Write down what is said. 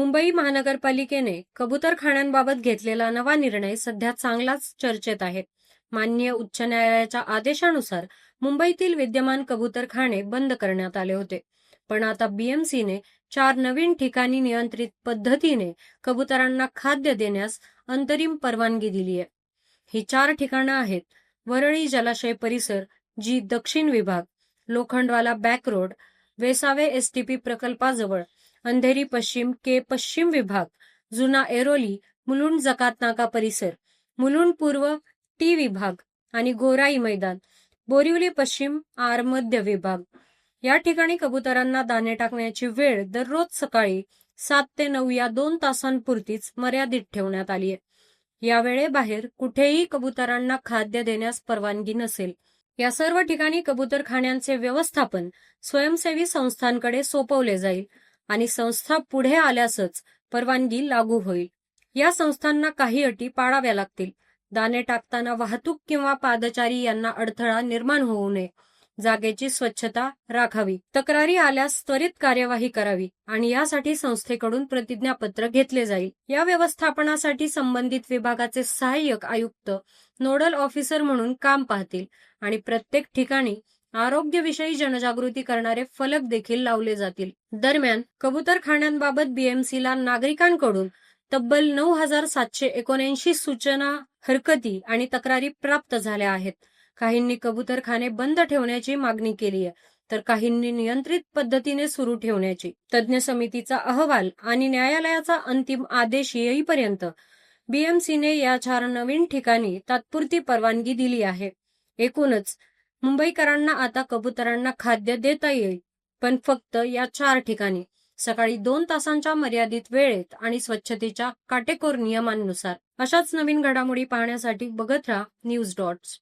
मुंबई महानगरपालिकेने कबुतरखाण्यांबाबत घेतलेला नवा निर्णय सध्या चांगलाच चर्चेत आहे. माननीय उच्च न्यायालयाच्या आदेशानुसार मुंबईतील विद्यमान कबुतरखाने बंद करण्यात आले होते. पण आता बीएमसीने चार नवीन ठिकाणी नियंत्रित पद्धतीने कबुतरांना खाद्य देण्यास अंतरिम परवानगी दिली आहे. ही चार ठिकाणं आहेत. वरळी जलाशय परिसर जी दक्षिण विभाग Lokhandwala back road Vesave STP प्रकल्पाजवळ Andheri पश्चिम के पश्चिम विभाग जुना एरोली मुलुंड जकात नाका परिसर मुलुंड पूर्व टी विभाग आणि गोराई मैदान बोरिवली पश्चिम आर मध्य विभाग. या ठिकाणी कबुतरांना दाणे टाकण्याची वेळ दररोज सकाळी सात ते नऊ या दोन तासांपुरतीच मर्यादित ठेवण्यात आली आहे. या वेळेबाहेर कुठेही कबुतरांना खाद्य देण्यास परवानगी नसेल. या सर्व ठिकाणी कबुतरखान्यांचे व्यवस्थापन स्वयंसेवी संस्थांकडे सोपवले जाईल. आणि संस्था पुढे आल्यासच परवानगी लागू होईल. या संस्थांना काही अटी पाळाव्या लागतील. दाणे टाकताना वाहतूक किंवा पादचारी यांना अडथळा निर्माण होऊ नये. जागेची स्वच्छता राखावी. तक्रारी आल्यास त्वरित कार्यवाही करावी आणि यासाठी संस्थेकडून प्रतिज्ञापत्र घेतले जाईल. या व्यवस्थापनासाठी संबंधित विभागाचे सहाय्यक आयुक्त नोडल ऑफिसर म्हणून काम पाहतील आणि प्रत्येक ठिकाणी आरोग्यविषयी जनजागृती करणारे फलक देखील लावले जातील. दरम्यान कबुतरखान्यांबाबत बीएमसीला नागरिकांकडून तब्बल नऊ हजार सातशे एकोणऐंशी सूचना हरकती आणि तक्रारी प्राप्त झाल्या आहेत. काहींनी कबुतरखाने बंद ठेवण्याची मागणी केली आहे तर काहींनी नियंत्रित पद्धतीने सुरू ठेवण्याची. तज्ज्ञ समितीचा अहवाल आणि न्यायालयाचा अंतिम आदेश येईपर्यंत बीएमसीने या चार नवीन ठिकाणी तात्पुरती परवानगी दिली आहे. एकूणच मुंबईकरांना आता कबुतरांना खाद्य देता येईल पण फक्त या चार ठिकाणी. सकाळी दोन तासांच्या मर्यादित वेळेत आणि स्वच्छतेच्या काटेकोर नियमांनुसार. अशाच नवीन घडामोडी पाहण्यासाठी बघत राहा न्यूज डॉट्स.